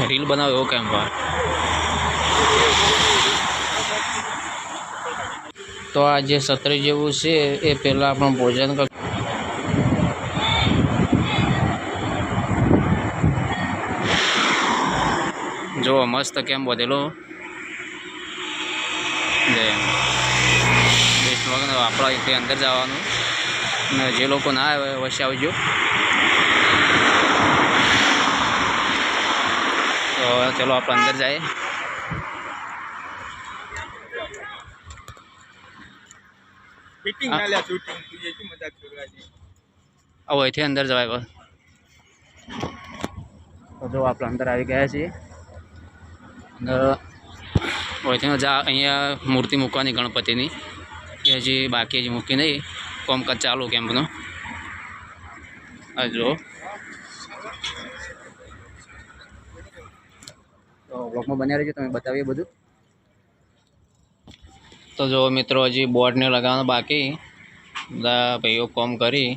Reel બનાવે એવો કેમ હોય તો આ જે સત્ર જેવું છે, એ પહેલાં આપણું ભોજન કર જો મસ્ત કેમ વધેલો. આપણા અંદર જવાનું. અને જે લોકો ના આવે, વચ્ચે આવજો. તો ચલો આપણે અંદર જાય. હા. ના લ્યા શૂટિંગ તું જે આપણે અંદર આવી ગયા છીએ. અંદર જા અહીંયા મૂર્તિ મૂકવાની ગણપતિની. એ હજી બાકી હજી મૂકી નહીં. કોમકાજ ચાલુ કેમ્પનું. આ તો બ્લોકમાં બન્યા રહેજો, તમે બતાવીએ બધું. તો જો મિત્રો, હજી બોર્ડને લગાવવાનું બાકી. બધા ભાઈઓ કોમ કરી.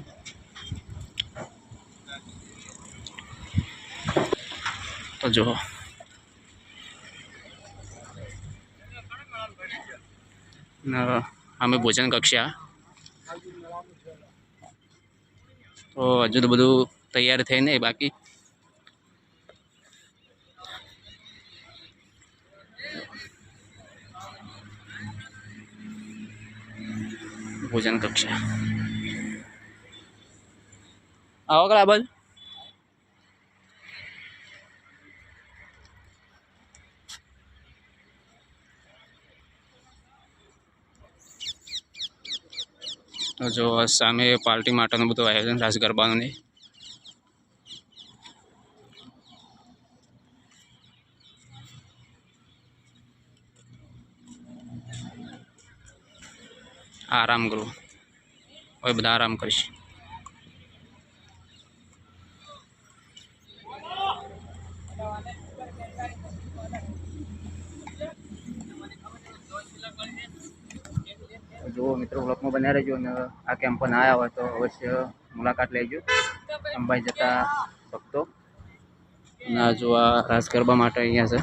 તો જો. અમે ભોજન કક્ષા. તો હજુ તો બધું તૈયાર થઈ નહીં, બાકી. ભોજન કક્ષા આવો કલા જો સામે પાર્ટી માટેનું બધું આયોજન રાસ ગરબાનું આરામ ગૃહ હવે બધા આરામ કરીશ. જુઓ મિત્રો બ્લોકમાં બન્યા રહેજો અને આ કેમ્પ ના આવ્યા હોય તો અવશ્ય મુલાકાત લેજો. અંબાઈ જતા ભક્તો. અને જો આ રાસ ગરબા માટે અહીંયા છે.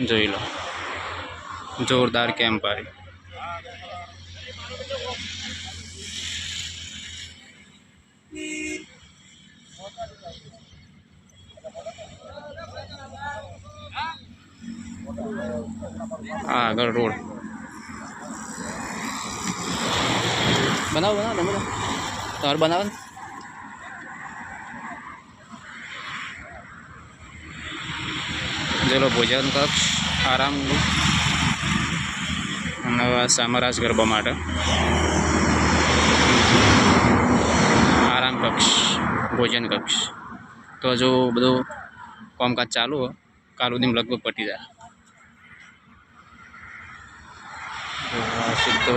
જોઈ લો. જોરદાર કેમ્પ આવી. આગળ રોડ. બનાવો બનાવો બનાવો. તમારે બનાવો ને જેલો ભોજન કક્ષ આરામ ગૃહ. અને આ સામરાજ ગરબા માટે આરામ કક્ષ ભોજન કક્ષ તો હજુ બધું કામકાજ ચાલુ હોય કાલ સુધી લગભગ પટી જાય તો આ સીધો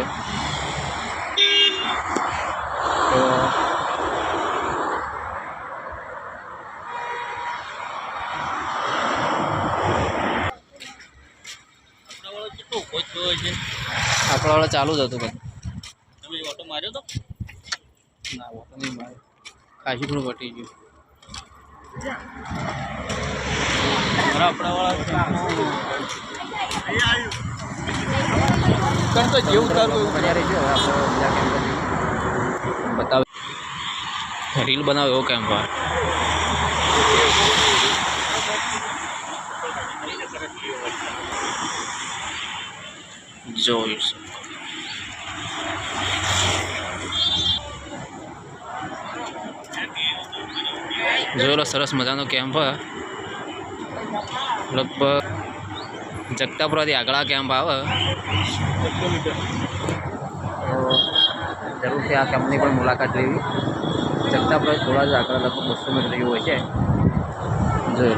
તો કેટલો છે આપણા ચાલુ જ હતું બધું. તમે ઓટો માર્યો તો? ના ઓટો નહીં માર્યો. ખાસી થોડું પટી ગયું. આપણા જેવું બતાવ. રીલ બનાવે એવો કેમ્પ જોઈ શકો. જોયેલો સરસ મજાનો કેમ્પ લગભગ જગતાપુરાથી આગળ કેમ્પ આવે. જરૂરથી આ કેમ્પની પણ મુલાકાત લેવી. જગતાપુરા થોડા જ આગળ લગભગ બસો મીટર જેવું હોય છે. જોઈ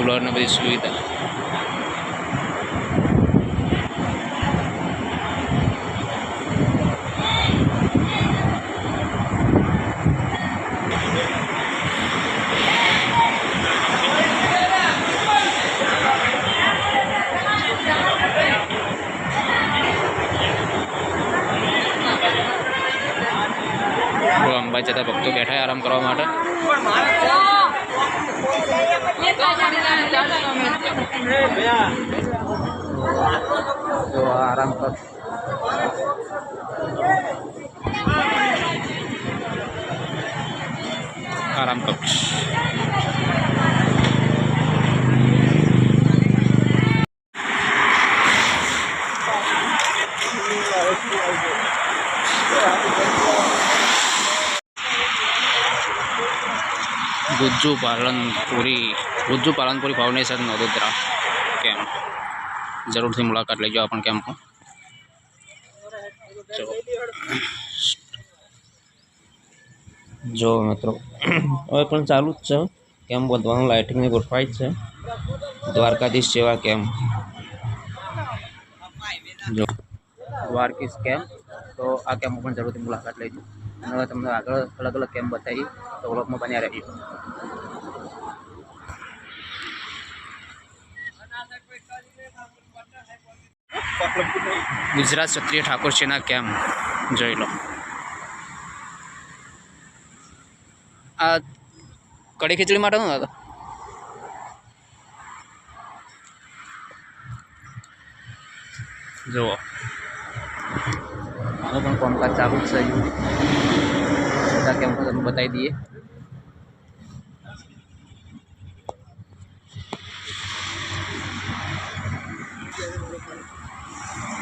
ular na bisuita. Waktu kita ya, alam kerawang ada. તો આ આરામ કર આરામ ગુજ્જુ પાલનપુરી ગુજ્જુ પાલનપુરી ફાઉન્ડેશન વડોદરા કેમ્પ જરૂરથી મુલાકાત લેજો આ પણ કેમ્પમાં જો મિત્રો, હવે પણ ચાલુ જ છે. કેમ્પ વધવાનું લાઇટિંગની ગોઠવાઈ છે. દ્વારકાધીશ જેવા કેમ્પ જો. દ્વારકીશ કેમ્પ તો આ કેમ્પ પણ જરૂરથી મુલાકાત લેજો. અને તમને આગળ અલગ અલગ કેમ્પ બતાવી, તો વ્લોગમાં બન્યા રહીજો. ગુજરાત ક્ષત્રિય ઠાકોર ઠાકોરજીના કેમ્પ જોઈ લો. આ કઢી ખીચડી માટે શું હતા જુઓ. આનું પણ કામકાજ ચાલુ જ છે. બધા કેમ્પ તમને બતાવી દઈએ.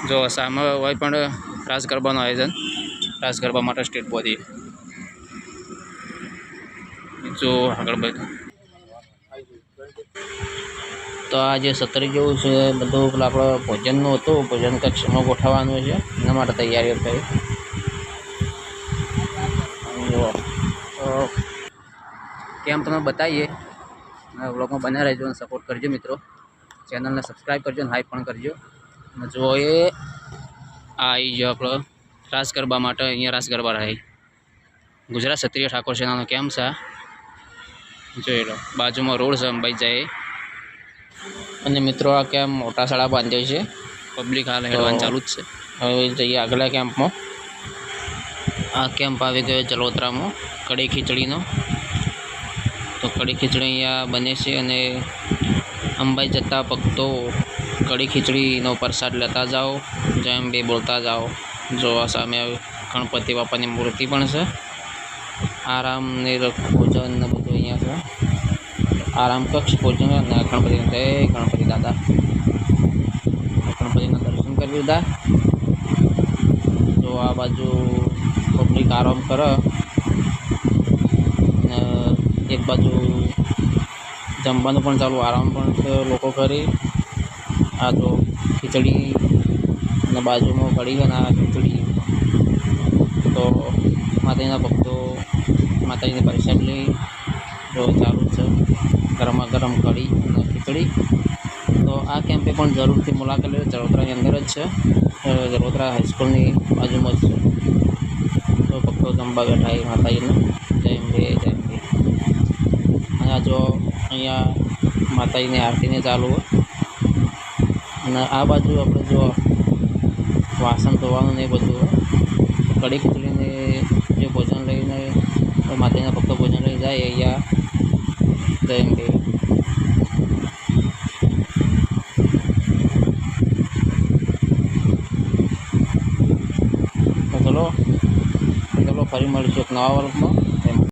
જો સામે હોય પણ રાસ ગરબાનું આયોજન. રાસ ગરબા માટે સ્ટેટ બોડી જો આગળ બધું તો આ જે સત્ર જેવું છે, બધું પેલા આપણે ભોજનનું હતું, ભોજન કક્ષમાં ગોઠવવાનું છે, એના માટે તૈયારીઓ જુઓ કેમ તમે બતાવીએ. બ્લોગમાં બને રહેજો અને સપોર્ટ કરજો મિત્રો. ચેનલને સબસ્ક્રાઈબ કરજો અને હાઈપ પણ કરજો. અને જો એ આ આવી ગયો આપણો રાસ ગરબા માટે અહીંયા રાસ ગરબા રહે. ગુજરાત ક્ષત્રિય ઠાકોર સેનાનો કેમ છે? જોઈ લો બાજુમાં રોડ છે અંબાઈ જાય અને મિત્રો આ કેમ્પ મોટા શાળા બાંધે છે? પબ્લિક હાલ હેડવાનું ચાલુ જ છે. હવે જઈએ આગલા કેમ્પમાં. આ કેમ્પ આવી ગયો જલોત્રામાં કઢી ખીચડીનો. તો કઢી ખીચડી અહીંયા બને છે અને અંબાઈ જતા ભક્તો કઢી ખીચડીનો પ્રસાદ લેતા જાઓ. જેમ બે બોલતા જાઓ. જો આ સામે ગણપતિ બાપાની મૂર્તિ પણ છે. આરામ ને ભોજન બધું અહીંયા છે. આરામ કક્ષ ભોજન અને ગણપતિ જય ગણપતિ દાદા. ગણપતિના દર્શન કરી લીધા. જો આ બાજુ પબ્લિક આરામ કરે. એક બાજુ જમવાનું પણ ચાલુ, આરામ પણ છે લોકો કરી. આ તો ખીચડી અને બાજુમાં કઢી અને આ ખીચડી તો માતાજીના ભક્તો માતાજીને પ્રસાદ લઈ જો ચાલુ છે ગરમા ગરમ કઢી અને ખીચડી તો આ કેમ્પે પણ જરૂરથી મુલાકાત લેજો ચરોતરાની અંદર જ છે અ, ચરોતરા હાઈસ્કૂલની બાજુમાં જ છે તો ભક્તો જમવા બેઠા એ માતાજીને જય અંબે જય અંબે અને આ જો અહીંયા માતાજીની આરતીને ચાલુ હોય અને આ બાજુ આપણે જો વાસણ ધોવાનું ને એ બધું કડી ખીચડીને જે ભોજન લઈને માતાજીના ભક્તો ભોજન લઈ જાય અહીંયા અંબે તો ચલો ચલો ફરી મળીશું એક નવા વર્ગમાં.